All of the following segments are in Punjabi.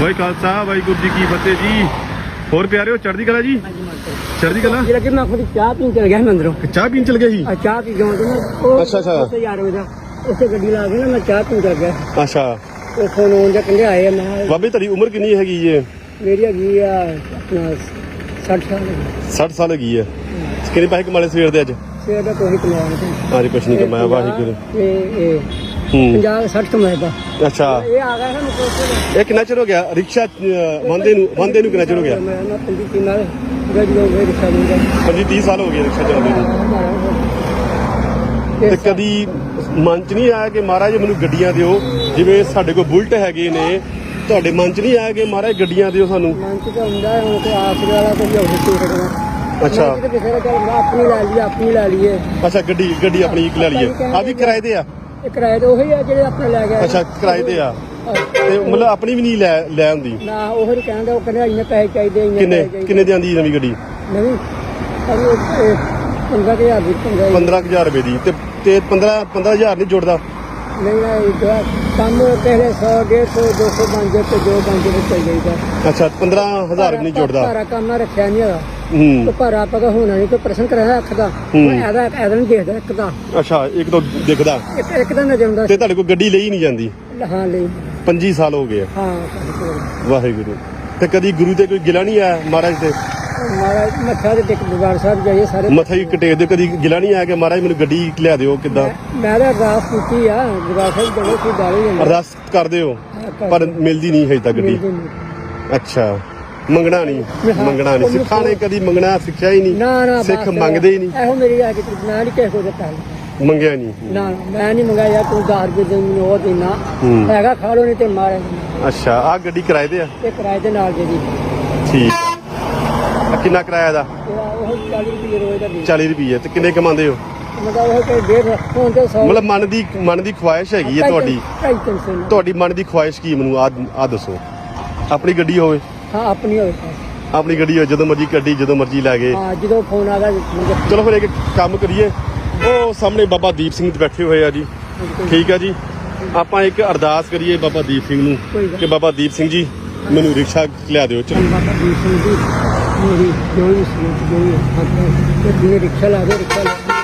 ਵਾਹਿ ਖਾਲਸਾ ਵਾਹਿਗੁਰੂ ਜੀ ਕੀ ਫਤਿਹ ਜੀ। ਹੋਰ ਪਿਆਰਿਓ ਚੜ੍ਹਦੀ ਕਲਾ ਜੀ? ਚੜ੍ਹਦੀ ਕਲਾ? ਜਿਹੜਾ ਕਿ ਮੈਂ ਖੁਦ ਚਾਹ ਪੀਣ ਚਲ ਗਿਆ ਸੀ ਮੰਦਰੋਂ। ਚਾਹ ਪੀਣ ਚਲ ਗਏ ਸੀ? ਆ ਚਾਹ ਪੀ ਗਿਆ ਮੈਂ ਉਹ ਅੱਛਾ, ਅੱਛਾ। ਉੱਥੇ ਯਾਰ ਵਜੇ ਉੱਥੇ ਗੱਡੀ ਲਾ ਕੇ ਨਾ ਮੈਂ ਚਾਹ ਪੀਣ ਚਲ ਗਿਆ। ਅੱਛਾ। ਉਹ ਫੋਨ ਆਉਣ ਦੇ ਕਹਿੰਦੇ ਆਏ ਮੈਂ ਬਾਬੇ ਤੁਹਾਡੀ ਉਮਰ ਕਿੰਨੀ ਹੈਗੀ ਜੇ ਮੇਰੀ ਹੈਗੀ ਆ ਆਪਣਾ 60 ਸਾਲ ਦੀ 60 ਸਾਲ ਹੈਗੀ ਹੈ ਕਿੰਨੇ ਪੈਸੇ ਕਮਾਲੇ ਸਵੇਰ ਦੇ ਅੱਜ? ਸਵੇਰ ਦਾ ਕੋਈ ਕਮਾਇਆ ਨਹੀਂ। ਅੱਜ ਕੁਛ ਨਹੀਂ ਕਮਾਇਆ ਵਾਹਿਗੁਰੂ। ਇਹ ਇਹ ਹੂੰ। 50 60 ਕਮਾਇਆ ਦਾ ਅੱਛਾ। ਇਹ ਆ ਗਿਆ ਸਾਨੂੰ ਕੋਸੇ ਇਹ ਕਿੰਨਾ ਚਿਰ ਹੋ ਗਿਆ? ਰਿਕਸ਼ਾ ਅਹ, ਵਾਂਦੇ ਨੂੰ ਵਾਂਦੇ ਨੂੰ ਕਿੰਨਾ ਚਿਰ ਹੋ ਗਿਆ? ਮੈਂ ਨਾ ਪੰਜੀ ਤੀ ਨਾਲ ਜਦੋਂ ਮੇਰੇ ਰਿਕਸ਼ਾ ਦੂੰਗਾ 25 30 ਸਾਲ ਹੋ ਗਏ ਰਿਕਸ਼ਾ ਚਲਾਉਂਦੇ ਨੂੰ। ਤੇ ਕਦੀ ਮਨ ਚ ਨਹੀਂ ਆਇਆ ਕਿ ਮਹਾਰਾਜ ਮੈਨੂੰ ਗੱਡੀਆਂ ਦਿਓ? ਜਿਵੇਂ ਸਾਡੇ ਕੋਲ ਬੁਲਟ ਹੈਗੇ ਨੇ ਤੁਹਾਡੇ ਮਨ ਚ ਨਹੀਂ ਆਇਆ ਕਿ ਮਹਾਰਾਜ ਗੱਡੀਆਂ ਦਿਓ ਸਾਨੂੰ? ਮਨ ਚ ਤਾਂ ਹੁੰਦਾ ਹੈ ਹੁਣ ਤੇ ਆਸਰੇ ਵਾਲਾ ਕੋਈ ਹੋਰ ਕੀ ਕਰਨਾ ਅੱਛਾ। ਆਪਣੀ ਲੈ ਲਈਏ ਆਪਣੀ ਲੈ ਲਈਏ। ਅੱਛਾ ਗੱਡੀ ਗੱਡੀ ਆਪਣੀ ਇੱਕ ਲੈ ਲਈਏ। ਆ ਵੀ ਕਿਰਾਏ ਤੇ ਆ? ਇਹ ਕਿਰਾਏ ਤੇ ਉਹੀ ਆ ਜਿਹੜੇ ਆਪਣੇ ਲੈ ਗਏ ਅੱਛਾ ਕਿਰਾਏ ਤੇ ਆ। ਤੇ ਮਤਲਬ ਆਪਣੀ ਵੀ ਨਹੀਂ ਲੈ ਲੈ ਹੁੰਦੀ ਨਾ ਉਹ ਹੀ ਕਹਿੰਦਾ ਉਹ ਕਹਿੰਦਾ ਇੰਨੇ ਪੈਸੇ ਚਾਹੀਦੇ ਇੰਨੇ ਕਿੰਨੇ ਪੈਸੇ ਚਾਹੀਦੇ। ਕਿੰਨੇ ਦੀ ਆਂਦੀ ਨਵੀਂ ਗੱਡੀ? ਨਹੀਂ ਅਰੇ 15000 ਦੀ ਪੰਗਾ 15000 ਰੁਪਏ ਦੀ। ਤੇ ਤੇ 15 15000 ਨਹੀਂ ਜੁੜਦਾ? ਨਹੀਂ ਨਾ ਇਹ ਜੋ ਕੰਮ ਪਹਿਲੇ 100 150 200 ਬਣ ਤੇ ਜੋ ਬਣ ਜੇ ਚੱਲ ਜਾਈਦਾ। ਅੱਛਾ 15000 ਵੀ ਨਹੀਂ ਜੁੜਦਾ? ਸਾਰਾ ਕੰਮ ਨਾ ਰੱਖਿਆ ਨਹੀਂ ਹੈਗਾ। ਹੂੰ। ਤੇ ਪਰ ਆਪਾਂ ਤਾਂ ਹੋਣਾ ਨਹੀਂ ਕੋਈ ਪ੍ਰਸ਼ਨ ਕਰਾਇਆ ਅੱਖ ਦਾ। ਹੂੰ। ਮੈਂ ਇਹਦਾ ਇਹਦਾ ਨਹੀਂ ਦੇਖਦਾ ਇੱਕ ਦਾ। ਅੱਛਾ ਇੱਕ ਤਾਂ ਦਿਖਦਾ। ਇੱਕ ਇੱਕ ਦਾ ਨਜ਼ਰ ਆਉਂਦਾ। ਤੇ ਤੁਹਾਡੇ ਕੋਲ ਗੱਡੀ ਲਈ ਨਹੀਂ ਜਾਂਦੀ? ਹਾਂ ਲਈ। 25 ਸਾਲ ਹੋ ਗਏ ਆ। ਹਾਂ ਸਾਡੇ ਕੋਲ। ਵਾਹਿਗੁਰੂ। ਤੇ ਕਦੀ ਗੁਰੂ ਤੇ ਕੋਈ ਗਿਲਾ ਨਹੀਂ ਆਇਆ ਮਹਾਰਾਜ ਤੇ? ਮਹਾਰਾਜ ਮੱਥਾ ਤੇ ਟੇਕ ਦਰਬਾਰ ਸਾਹਿਬ ਜਾਈਏ ਸਾਰੇ। ਮੱਥਾ ਹੀ ਕਟੇਕ ਦੇ ਕਦੀ ਗਿਲਾ ਨਹੀਂ ਆਇਆ ਕਿ ਮਹਾਰਾਜ ਮੈਨੂੰ ਗੱਡੀ ਲਿਆ ਦਿਓ ਕਿੱਦਾਂ? ਮੈਂ ਤਾਂ ਅਰਦਾਸ ਕੀਤੀ ਆ ਦਰਬਾਰ ਸਾਹਿਬ ਜਦੋਂ ਕੋਈ ਡਾਲੇ ਜਾਂਦਾ ਅਰਦਾਸ ਕਰਦੇ ਹੋ ਪਰ ਮਿਲਦੀ ਨਹੀਂ ਹੈ ਤਾਂ ਗੱਡੀ। ਅੱਛਾ। ਮੰਗਣਾ ਨਹੀਂ ਮੰਗਣਾ ਨਹੀਂ। ਸਿੱਖਾਂ ਨੇ ਕਦੀ ਮੰਗਣਾ ਸਿੱਖਿਆ ਹੀ ਨਾ ਨਹੀਂ। ਨਾ ਸਿੱਖ ਮੰਗਦੇ ਹੀ ਨਹੀਂ। ਇਹੋ ਮੇਰੀ ਆ ਕਿ ਮੈਂ ਨਹੀਂ ਕਿਸੇ ਕੋ ਦਿੱਤਾ। ਮੰਗਿਆ ਨਹੀਂ। ਨਾ ਮੈਂ ਨਹੀਂ ਮੰਗਾਇਆ ਤੂੰ 10 ਰੁਪਏ ਦੇ ਮੈਨੂੰ ਉਹ ਦੇਣਾ। ਹੈਗਾ ਖਾ ਲੋ ਨਹੀਂ ਤੇ ਮਾਰੇ। ਅੱਛਾ ਆ ਗੱਡੀ ਕਿਰਾਏ ਤੇ ਆ? ਤੇ ਕਿਰਾਏ ਦੇ ਨਾਲ ਜਿਹੜੀ। ਠੀਕ। ਆ ਕਿੰਨਾ ਕਿਰਾਇਆ ਦਾ? ਉਹ 40 ਰੁਪਏ ਰੋਜ਼ ਦਾ ਦੇ 40 ਰੁਪਏ ਤੇ ਕਿੰਨੇ ਕਮਾਉਂਦੇ ਹੋ? ਮਤਲਬ ਉਹ ਕੋਈ ਡੇਢ ਹੁਣ ਤੇ 100 ਮਤਲਬ ਮਨ ਦੀ ਮਨ ਦੀ ਖੁਆਇਸ਼ ਹੈਗੀ ਹੈ ਤੁਹਾਡੀ। ਤੁਹਾਡੀ ਮਨ ਦੀ ਖੁਆਇਸ਼ ਕੀ ਮੈਨੂੰ ਆ ਆ ਦੱਸੋ। ਆਪਣੀ ਗੱਡੀ ਹੋਵੇ। ਹਾਂ ਆਪਣੀ ਹੋਵੇ ਤਾਂ। ਆਪਣੀ ਗੱਡੀ ਹੋਵੇ ਜਦੋਂ ਮਰਜ਼ੀ ਗੱਡੀ ਜਦੋਂ ਮਰਜ਼ੀ ਲੈ ਗਏ। ਹਾਂ ਜਦੋਂ ਫੋਨ ਆਦਾ ਮੈਨੂੰ ਚਲੋ ਫਿਰ ਇੱਕ ਕੰਮ ਕਰੀਏ। ਉਹ ਸਾਹਮਣੇ ਬਾਬਾ ਦੀਪ ਸਿੰਘ ਜੀ ਬੈਠੇ ਹੋਏ ਆ ਜੀ। ਠੀਕ ਆ ਜੀ। ਆਪਾਂ ਇੱਕ ਅਰਦਾਸ ਕਰੀਏ ਬਾਬਾ ਦੀਪ ਸਿੰਘ ਨੂੰ ਗੱਲ। ਕਿ ਬਾਬਾ ਦੀਪ ਸਿੰਘ ਜੀ ਮੈਨੂੰ ਰਿਕਸ਼ਾ ਲਿਆ ਦਿਓ ਚਲੋ। ਬਾਬਾ ਜੀ ਸਿੰਘ ਜੀ ਮੇਰੀ ਜੋ ਵੀ ਸੀ ਜੋ ਵੀ ਹੱਥ ਤੇ ਜਿਹਨੇ ਰਿਕਸ਼ਾ ਲਾ ਦੇ ਰਿਕਸ਼ਾ ਲਾ ਦੇ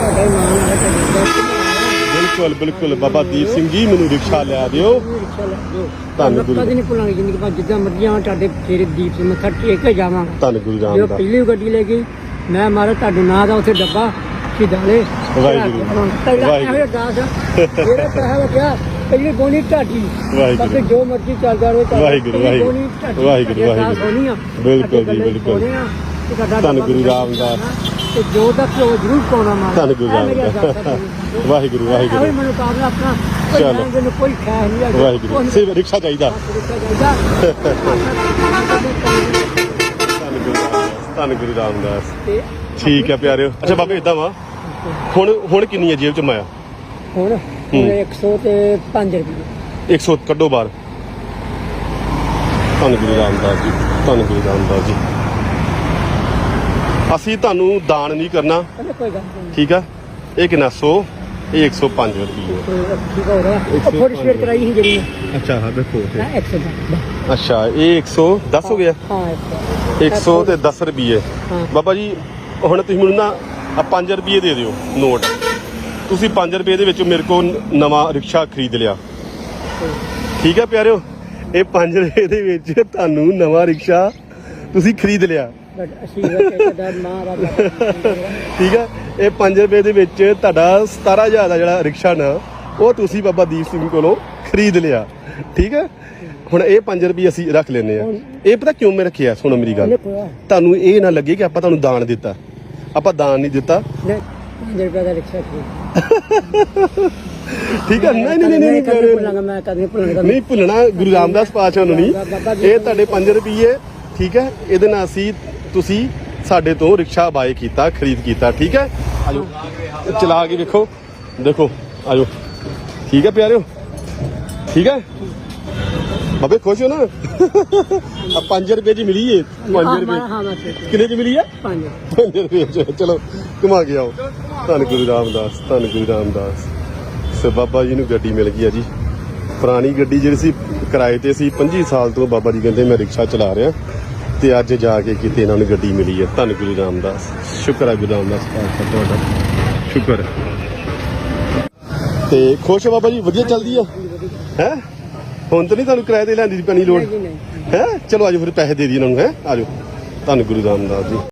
ਸਾਡਾ ਹੀ ਨਾਮ ਹੈ ਤੇ ਬਿਲਕੁਲ ਬਿਲਕੁਲ ਬਾਬਾ ਦੀਪ ਸਿੰਘ ਜੀ ਮੈਨੂੰ ਰਿਕਸ਼ਾ ਲਿਆ ਦਿਓ ਰਿਕਸ਼ਾ ਲਾ ਦਿਓ ਧੰਨ ਤੁਹਾਨੂੰ ਗੁਰੂ। ਕਦੇ ਨਹੀਂ ਭੁੱਲਾਂਗੇ ਜ਼ਿੰਦਗੀ ਬਾਅਦ ਜਿੱਦਾਂ ਮਰਜ਼ੀ ਆਵਾਂ ਤੁਹਾਡੇ ਤੇਰੇ ਦੀਪ ਸਿੰਘ ਮੱਥਾ ਟੇਕ ਕੇ ਜਾਵਾਂਗਾ ਧੰਨ ਗੁਰੂ ਜੋ ਰਾਮਦਾਸ ਪਹਿਲੀ ਗੱਡੀ ਲੈ ਗਈ ਮੈਂ ਮਾਰਾ ਤੁਹਾਡੇ ਨਾਂ ਦਾ ਉੱਥੇ ਡੱਬਾ ਸਿਧਾਲੇ ਵਾਹਿਗੁਰੂ। ਵਾਹਿਗੁਰੂ। ਇਹ ਅਰਦਾਸ ਆ। ਜਿਹੜਾ ਪੈਸਾ ਲੱਗਿਆ ਪਹਿਲੀ ਬੋਨੀ ਢਾਡੀ ਵਾਹਿਗੁਰੂ। ਬਾਕੀ ਜੋ ਮਰਜ਼ੀ ਚੱਲਦਾ ਰਹੇ। ਵਾਹਿਗੁਰੂ, ਵਾਹਿਗੁਰੂ। ਬਿਲਕੁਲ ਜੀ, ਬਿਲਕੁਲ। ਆ, ਤੇ ਧੰਨ ਗੁਰੂ ਰਾਮਦਾਸ। ਤੇ ਜੋ ਤੱਕ ਉਹ ਜ਼ਰੂਰ ਪਾਉਣਾ ਮਾਰ ਧੰਨ ਗੁਰੂ ਰਾਮਦਾਸ। ਵਾਹਿਗੁਰੂ ਇਹੋ ਵਾਹਿਗੁਰੂ ਹੀ ਮੈਨੂੰ ਕਾਬਲ ਆਪਣਾ ਕੋਈ ਚਲੋ। ਕੋਈ ਖੈਰ ਨਹੀਂ ਹੈਗਾ। ਵਾਹਿਗੁਰੂ। ਸਿਰਫ ਰਿਕਸ਼ਾ ਚਾਹੀਦਾ। ਧੰਨ ਗੁਰੂ ਰਾਮਦਾਸ ਧੰਨ ਗੁਰੂ ਰਾਮਦਾਸ। ਤੇ ਠੀਕ ਹੈ ਪਿਆਰਿਓ। ਅੱਛਾ ਬਾਬੇ ਇਦਾਂ ਵਾ। ਹੁਣ ਹੁਣ ਕਿੰਨੀ ਹੈ ਜੇਬ ਚ ਮਾਇਆ ਹੁਣ ਹੁਣ 100 ਤੇ 5 ਰੁਪਏ। 100 ਕੱਢੋ ਬਾਹਰ। ਧੰਨ ਗੁਰੂ ਰਾਮਦਾਸ ਜੀ ਧੰਨ ਗੁਰੂ ਰਾਮਦਾਸ ਜੀ। ਅਸੀਂ ਤੁਹਾਨੂੰ ਦਾਨ ਨਹੀਂ ਕਰਨਾ। ਕਹਿੰਦੇ ਕੋਈ ਗੱਲ ਨਹੀਂ। ਠੀਕ ਆ? ਇਹ ਕਿੰਨਾ? 100 ਇਹ 105 ਰੁਪਏ। ਠੀਕ ਹੋ ਰਿਹਾ ਉਹ ਥੋੜੀ ਸ਼ੇਅਰ ਕਰਾਈ ਸੀ ਜਿਹੜੀ। ਅੱਛਾ ਹਾਂ ਦੇਖੋ ਨਾ 100 ਦਾ ਅੱਛਾ ਇਹ 110 ਹੋ ਗਿਆ? ਹਾਂ 100 ਤੇ 10 ਰੁਪਏ ਹਾਂ। ਬਾਬਾ ਜੀ ਹੁਣ ਤੁਸੀਂ ਮੈਨੂੰ ਨਾ ਆ 5 ਰੁਪਏ ਦੇ ਦਿਓ ਨੋਟ। ਤੁਸੀਂ 5 ਰੁਪਏ ਦੇ ਵਿੱਚ ਮੇਰੇ ਕੋਲ ਨਵਾਂ ਰਿਕਸ਼ਾ ਖਰੀਦ ਲਿਆ। ਠੀਕ ਹੈ ਪਿਆਰਿਓ? ਇਹ 5 ਰੁਪਏ ਦੇ ਵਿੱਚ ਤੁਹਾਨੂੰ ਨਵਾਂ ਰਿਕਸ਼ਾ ਤੁਸੀਂ ਖਰੀਦ ਲਿਆ। ਬਟ ਅਸੀਂ ਮਾਂ ਠੀਕ ਹੈ ਇਹ 5 ਰੁਪਏ ਦੇ ਵਿੱਚ ਤੁਹਾਡਾ 17000 ਦਾ ਜਿਹੜਾ ਰਿਕਸ਼ਾ ਨਾ ਉਹ ਤੁਸੀਂ ਬਾਬਾ ਦੀਪ ਸਿੰਘ ਕੋਲੋਂ ਖਰੀਦ ਲਿਆ। ਠੀਕ ਹੈ ਹੁਣ ਇਹ 5 ਰੁਪਏ ਅਸੀਂ ਰੱਖ ਲੈਨੇ ਆ ਇਹ ਪਤਾ ਕਿਉਂ ਮੈਂ ਰੱਖਿਆ? ਸੁਣੋ ਮੇਰੀ ਗੱਲ। ਤੁਹਾਨੂੰ ਇਹ ਨਾ ਲੱਗੇ ਕਿ ਆਪਾਂ ਤੁਹਾਨੂੰ ਦਾਨ ਦਿੱਤਾ। ਆਪਾਂ ਦਾਨ ਨਹੀਂ ਦਿੱਤਾ। ਨੇ 5 ਰੁਪਏ ਦਾ ਰਿਕਸ਼ਾ ਠੀਕ ਹੈ ਨਹੀਂ ਨਹੀਂ ਨਹੀਂ ਨਹੀਂ ਭੁੱਲਣਾ ਗੁਰੂ ਰਾਮਦਾਸ ਪਾਤਸ਼ਾਹ ਨੂੰ ਨਹੀਂ। ਇਹ ਤੁਹਾਡੇ 5 ਰੁਪਏ ਠੀਕ ਹੈ ਇਹਦੇ ਨਾਲ ਅਸੀਂ ਤੁਸੀਂ ਸਾਡੇ ਤੋਂ ਰਿਕਸ਼ਾ ਬਾਏ ਕੀਤਾ ਖਰੀਦ ਕੀਤਾ ਠੀਕ ਹੈ? ਆਜੋ। ਚਲਾ ਕੇ ਵੇਖੋ। ਦੇਖੋ ਆਜੋ। ਠੀਕ ਹੈ ਪਿਆਰਿਓ? ਠੀਕ ਹੈ? ਬਾਬੇ ਖੁਸ਼ ਹੋ ਨਾ? ਆ 5 ਰੁਪਏ ਦੀ ਮਿਲੀ ਏ। 5 ਹਾਂ ਰੁਪਏ। ਕਿੰਨੇ ਦੀ ਮਿਲੀ ਆ 5 ਪੰਜ ਰੁਪਏ ਚ। ਚਲੋ ਘੁਮਾ ਕੇ ਆਓ। ਧੰਨ ਗੁਰੂ ਰਾਮਦਾਸ ਧੰਨ ਗੁਰੂ ਰਾਮਦਾਸ। ਸੇ ਬਾਬਾ ਜੀ ਨੂੰ ਗੱਡੀ ਮਿਲ ਗਈ ਆ ਜੀ। ਪੁਰਾਣੀ ਗੱਡੀ ਜਿਹੜੀ ਸੀ ਕਿਰਾਏ ਤੇ ਸੀ 25 ਸਾਲ ਤੋਂ ਬਾਬਾ ਜੀ ਕਹਿੰਦੇ ਮੈਂ ਰਿਕਸ਼ਾ ਚਲਾ ਰਿਹਾ। ਤੇ ਅੱਜ ਜਾ ਕੇ ਕਿਤੇ ਇਹਨਾਂ ਨੂੰ ਗੱਡੀ ਮਿਲੀ ਹੈ। ਧੰਨ ਗੁਰੂ ਰਾਮਦਾਸ। ਸ਼ੁਕਰ ਹੈ ਗੁਰੂ ਰਾਮਦਾਸ ਪਾਤਸ਼ਾਹ ਤੁਹਾਡਾ। ਸ਼ੁਕਰ ਤੇ ਖੁਸ਼ ਹੋ ਬਾਬਾ ਜੀ? ਵਧੀਆ ਚੱਲਦੀ ਆ? ਹੈ? ਹੁਣ ਤਾਂ ਨਹੀਂ ਤੁਹਾਨੂੰ ਕਿਰਾਏ ਤੇ ਲੈਂਦੀ ਦੀ ਪੈਣੀ ਲੋੜ? ਹੈ? ਚਲੋ ਆਜੋ ਫਿਰ ਪੈਸੇ ਦੇ ਦਈਏ ਇਹਨਾਂ ਨੂੰ ਹੈ? ਆਜੋ। ਧੰਨ ਗੁਰੂ ਰਾਮਦਾਸ ਜੀ।